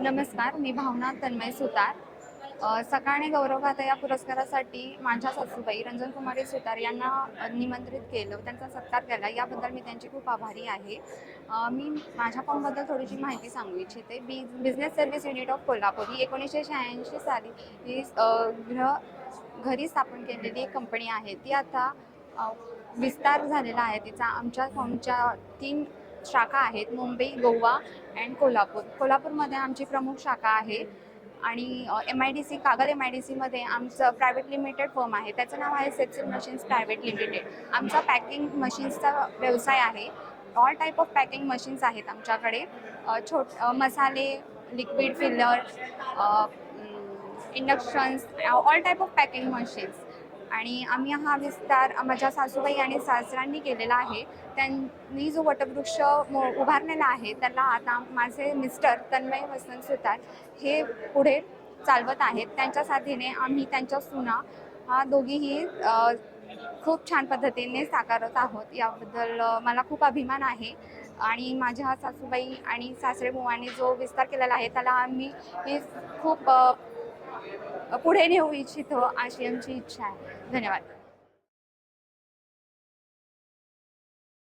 नमस्कार मी भावना तन्मय सुतार. सकाळी सकाळने गौरवगाथा या पुरस्कारासाठी माझ्या सासूबाई रंजन कुमारी सुतार यांना निमंत्रित केलं त्यांचा सत्कार केला. याबद्दल मी त्यांची खूप आभारी आहे. मी माझ्या फॉर्मबद्दल थोडीशी माहिती सांगू इच्छिते. B business service unit of Kolhapur ही एकोणीसशे शहाऐंशी साली ही ग्रह घरी स्थापन केलेली एक कंपनी आहे. ती आता विस्तार झालेला आहे. तिचा आमच्या फॉर्मच्या तीन शाखा आहेत मुंबई गोवा अँड कोल्हापूर. कोल्हापूरमध्ये आमची प्रमुख शाखा आहे आणि M I D C Kagal M I D सीमध्ये आमचं प्रायव्हेट लिमिटेड फर्म आहे. त्याचं नाव आहे सेप्सिल मशीन्स प्रायव्हेट लिमिटेड आमचा पॅकिंग मशीन्सचा व्यवसाय आहे. All type of packing machines आहेत आमच्याकडे. छोट मसाले liquid filler inductions all type of packing machines आणि आम्ही हा विस्तार माझ्या सासूबाई आणि सासरांनी केलेला आहे. त्यांनी जो वटवृक्ष उभारलेला आहे त्याला आता माझे मिस्टर तन्मय वसंत सुतार हे पुढे चालवत आहेत. त्यांच्या साथीने आम्ही त्यांच्या सुना हा दोघीही खूप छान पद्धतीने साकारत आहोत. याबद्दल मला खूप अभिमान आहे. आणि माझ्या सासूबाई आणि सासरे बुवांनी जो विस्तार केलेला आहे त्याला आम्ही ही खूप पुढे नेऊ इच्छितो अशी आमची इच्छा आहे. धन्यवाद.